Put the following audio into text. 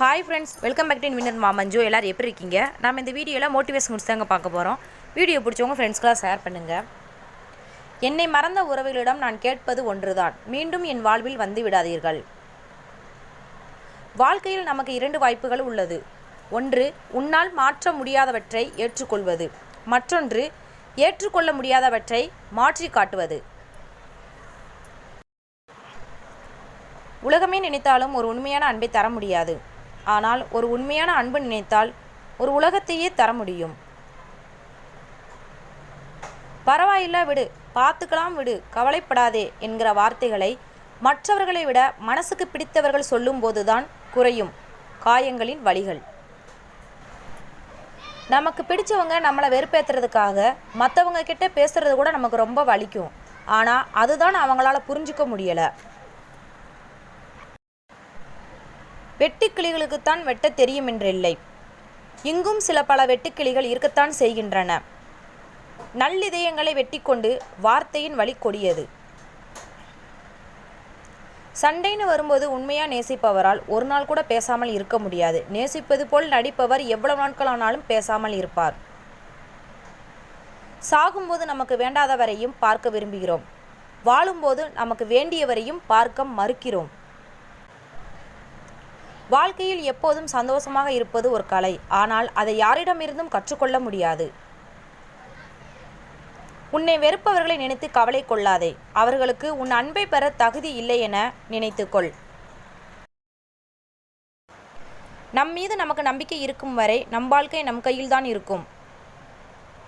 Hi friends welcome back to வினர் மாமஞ்சு எல்லோரும் எப்படி இருக்கீங்க? நம்ம இந்த வீடியோவில் மோட்டிவேஷன் முடிச்சு தாங்க பார்க்க போகிறோம் வீடியோ பிடிச்சவங்க ஃப்ரெண்ட்ஸ்க்கெலாம் ஷேர் பண்ணுங்கள் என்னை மறந்த உறவுகளிடம் நான் கேட்பது ஒன்றுதான். மீண்டும் என் வாழ்வில் வந்து விடாதீர்கள். வாழ்க்கையில் நமக்கு இரண்டு வாய்ப்புகள் உள்ளது. ஒன்று உன்னால் மாற்ற முடியாதவற்றை ஏற்றுக்கொள்வது. மற்றொன்று ஏற்றுக்கொள்ள முடியாதவற்றை மாற்றி காட்டுவது. உலகமே நினைத்தாலும் ஒரு உண்மையான அன்பை தர முடியாது. ஆனால் ஒரு உண்மையான அன்பு நினைத்தால் ஒரு உலகத்தையே தர முடியும். பரவாயில்ல விடு பார்த்துக்கலாம் விடு கவலைப்படாதே என்கிற வார்த்தைகளை மற்றவர்களை விட மனசுக்கு பிடித்தவர்கள் சொல்லும்போதுதான் குறையும் காயங்களின் வலிகள் நமக்கு பிடிச்சவங்க நம்மளை வெறுப்பேற்றுறதுக்காக மற்றவங்க கிட்ட பேசுறது கூட நமக்கு ரொம்ப வலிக்கும். ஆனால் அதுதான் அவங்களால புரிஞ்சுக்க முடியலை. வெட்டுக்கிளிகளுக்குத்தான் வெட்டத் தெரியும் என்றில்லை இங்கும் சில பல வெட்டுக்கிளிகள் இருக்கத்தான் செய்கின்றன. நல்லிதயங்களை வெட்டிக்கொண்டு வார்த்தையின் வழி கொடியது. சண்டைன்னு வரும்போது உண்மையாக நேசிப்பவரால் ஒரு நாள் கூட பேசாமல் இருக்க முடியாது. நேசிப்பது போல் நடிப்பவர் எவ்வளவு நாட்கள் ஆனாலும் பேசாமல் இருப்பார். சாகும்போது நமக்கு வேண்டாதவரையும் பார்க்க விரும்புகிறோம். வாழும்போது நமக்கு வேண்டியவரையும் பார்க்க மறுக்கிறோம். வாழ்க்கையில் எப்போதும் சந்தோஷமாக இருப்பது ஒரு கலை. ஆனால் அதை யாரிடமிருந்தும் கற்றுக்கொள்ள முடியாது. உன்னை வெறுப்பவர்களை நினைத்து கவலை கொள்ளாதே. அவர்களுக்கு உன் அன்பை பெற தகுதி இல்லை என நினைத்துக்கொள். நம் மீது நமக்கு நம்பிக்கை இருக்கும் வரை நம் வாழ்க்கை நம் கையில் தான் இருக்கும்.